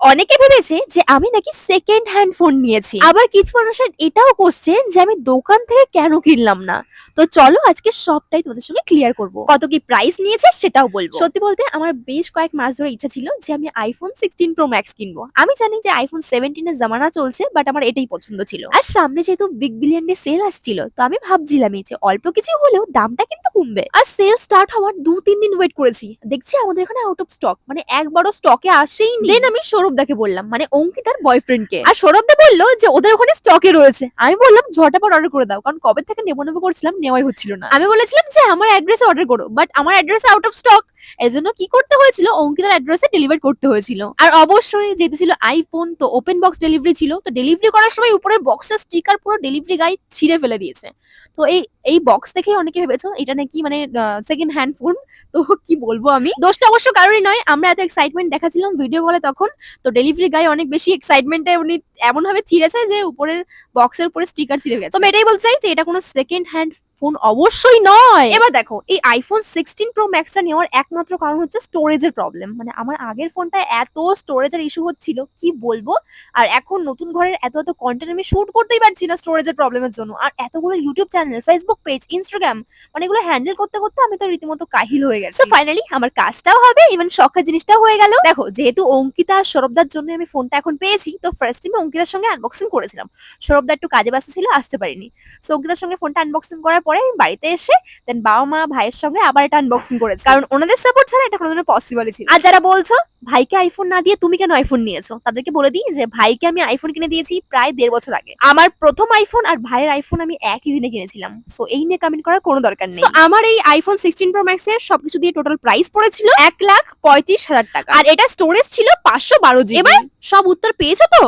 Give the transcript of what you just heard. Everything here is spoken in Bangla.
অনেকে ভেবেছে যে আমি নাকি সেকেন্ড হ্যান্ড ফোন নিয়েছি। আবার কিছু মানুষের এটাও কোশ্চেন যে আমি দোকান থেকে কেন কিনলাম না। তো চলো আজকে সবটাই তোমাদের সঙ্গে ক্লিয়ার করব। কত কি প্রাইস নিয়েছে সেটাও বলব। সত্যি বলতে আমার বেশ কয়েক মাস ধরে ইচ্ছা ছিল যে আমি আইফোন সিক্সটিন প্রো ম্যাক্স কিনবো। আমি জানি যে আইফোন সেভেন্টিনের জামানা চলছে বাট আমার এটাই পছন্দ ছিল। আর সামনে যেহেতু বিগ বিলিয়ন ডে সেল আসছিল, তো আমি ভাবছিলামই যে অল্প কিছু হলেও দামটা কিন্তু কমবে। আর সেল স্টার্ট হওয়ার দু তিন দিন ওয়েট করেছি। দেখছি আমাদের এখানে আউট অফ স্টক মানে একবারও স্টকে আসেই দেন আমি সৌরভদাকে বললাম মানে অঙ্কিতার বয়ফ্রেন্ড কে আর সৌরভদা বলল যে ওদের ওখানে স্টকে রয়েছে। আমি বললাম ঝটাপট অর্ডার করে দাও। কারণ কবে থেকে নেব নেব করছিলাম নেওয়াই হচ্ছিল না। আমি বলেছিলাম যে আমার অ্যাড্রেসে অর্ডার করো। বাট আমার অ্যাড্রেস আউট অফ স্টক এজন্য কি করতে হয়েছিল? অঙ্কিতার অ্যাড্রেসে ডেলিভার করতে হয়েছিল। আর অবশ্যই যেহেতু ছিল আইফোন তো ওপেন বক্স ডেলিভারি ছিল। তো ডেলিভারি করার সময় উপরে বক্সের স্টিকার পুরো ডেলিভারি গাই ছিঁড়ে ফেলে দিয়েছে। তো এই এই বক্স দেখে অনেকে ভেবেছো, এটা নাকি মানে সেকেন্ড হ্যান্ড ফোন তো কি বলব আমি? দোষটা অবশ্য কারোরই নয়। আমরা এত এক্সাইটমেন্ট দেখাচ্ছিলাম ভিডিও কলে তখন। তো ডেলিভারি গাই অনেক বেশি এক্সাইটমেন্টে উনি এমন ভাবে ছিঁড়েছে যে উপরের বক্সের উপরে স্টিকার ছিঁড়ে গেছে। তো এটাই বলতে চাই যে এটা কোনো সেকেন্ড হ্যান্ড ফোন অবশ্যই নয়। এবার দেখো এই আইফোন সিক্সটিন প্রো ম্যাক্সটা নেওয়ার একমাত্র কারণ হচ্ছে স্টোরেজের প্রবলেম মানে আমার আগের ফোনটা এত স্টোরেজের ইস্যু হচ্ছিল কি বলব? আর এখন নতুন ঘরের এত এত কন্টেন্ট আমি শুট করতেই পারছি না স্টোরেজের প্রবলেমের জন্য। আর এতগুলো YouTube channel Facebook page Instagram মানে এগুলো হ্যান্ডেল করতে করতে আমি তো রীতিমতো কাহিল হয়ে গেছি। ফাইনালি আমার কাজটাও হবে ইভেন শখের জিনিসটাও হয়ে গেল। দেখো যেহেতু অঙ্কিতা আর সৌরভদার জন্য আমি ফোনটা এখন পেয়েছি তো ফার্স্ট টাইমে অঙ্কিতার সঙ্গে আনবক্সিং করেছিলাম। সৌরভদা একটু কাজে ব্যস্ত ছিল আসতে পারিনি। সো অঙ্কিতার সঙ্গে ফোনটা আনবক্সিং করার পরে আমি বাড়িতে এসে দেন বাবা মা ভাইয়ের সঙ্গে আবার এটা আনবক্সিং করেছি। কারণ ওনাদের সাপোর্ট ছাড়া এটা কোনোদিনও পসিবলই ছিল আর যারা বলছো ভাইকে আইফোন না দিয়ে তুমি কেন আইফোন নিয়েছো? তাদেরকে বলে দিই যে ভাইকে আমি আইফোন কিনে দিয়েছি প্রায় দেড় বছর আগে। আমার প্রথম আইফোন আর ভাইয়ের আইফোন আমি একই দিনে কিনেছিলাম। সো এই নিয়ে কমেন্ট করার কোনো দরকার নেই। আমার এই আইফোন সিক্সটিন প্রো ম্যাক্স এর সবকিছু দিয়ে টোটাল প্রাইস পড়েছিল এক লাখ পঁয়ত্রিশ হাজার টাকা। আর এটা স্টোরেজ ছিল পাঁচশো বারো জিবি এবার সব উত্তর পেয়েছ তো?